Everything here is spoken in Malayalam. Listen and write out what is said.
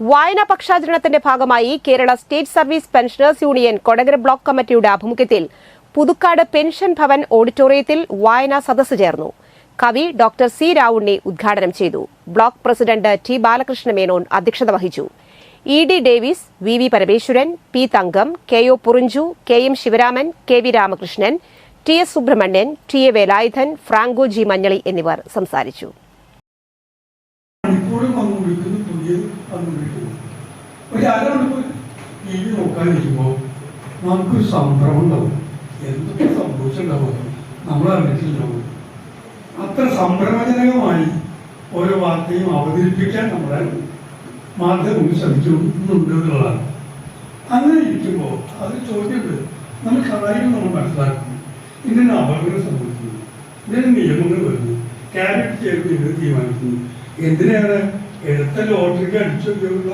വായനാ പക്ഷാചരണത്തിന്റെ ഭാഗമായി Kerala state service pensioners union Kodakara block കമ്മിറ്റിയുടെ ആഭിമുഖ്യത്തിൽ പുതുക്കാട് പെൻഷൻ ഭവൻ ഓഡിറ്റോറിയത്തിൽ വായനാ സദസ്സ് ചേർന്നു. കവി ഡോക്ടർ സി. രാവുണ്ണി ഉദ്ഘാടനം ചെയ്തു. Block president T. Balakrishna Menon അധ്യക്ഷത വഹിച്ചു. E. D. Davis V. V. Parameswaran P. Thankam K. O. Purinchu K. M. Sivaraman K. V. Ramakrishnan T. S. Subramanian T. A. Velayudhan Franco G. Manjali എന്നിവർ സംസാരിച്ചു. പുതിയത് വന്നുകൊണ്ടിരിക്കുന്നു പക്ഷെ അരമണിക്കൂർ ടി വി നോക്കാനിരിക്കുമ്പോൾ നമുക്ക് സംഭ്രമം ഉണ്ടാവും എന്തൊക്കെ സംഭവിച്ചിട്ടുണ്ടാവും? നമ്മൾ അറിഞ്ഞിട്ടുണ്ടാവും അത്ര സംഭ്രമജനകമായി ഓരോ വാർത്തയും അവതരിപ്പിക്കാൻ നമ്മുടെ മാധ്യമം ശ്രമിക്കുന്നുണ്ട് എന്നുള്ളതാണ്. അങ്ങനെ ഇരിക്കുമ്പോൾ അത് ചോദ്യമുണ്ട്. നമ്മൾ കഥായും നമ്മൾ മനസ്സിലാക്കുന്നു. ഇതിന് അപകടം സംഭവിക്കുന്നു. ഇതിന് നിയമങ്ങൾ വരുന്നു. ക്യാബിനറ്റ് ചേർന്ന് എന്ത് തീരുമാനിക്കുന്നു. എന്തിനാണ് എടുത്ത ലോട്ടറിക്ക് അടിച്ചുള്ള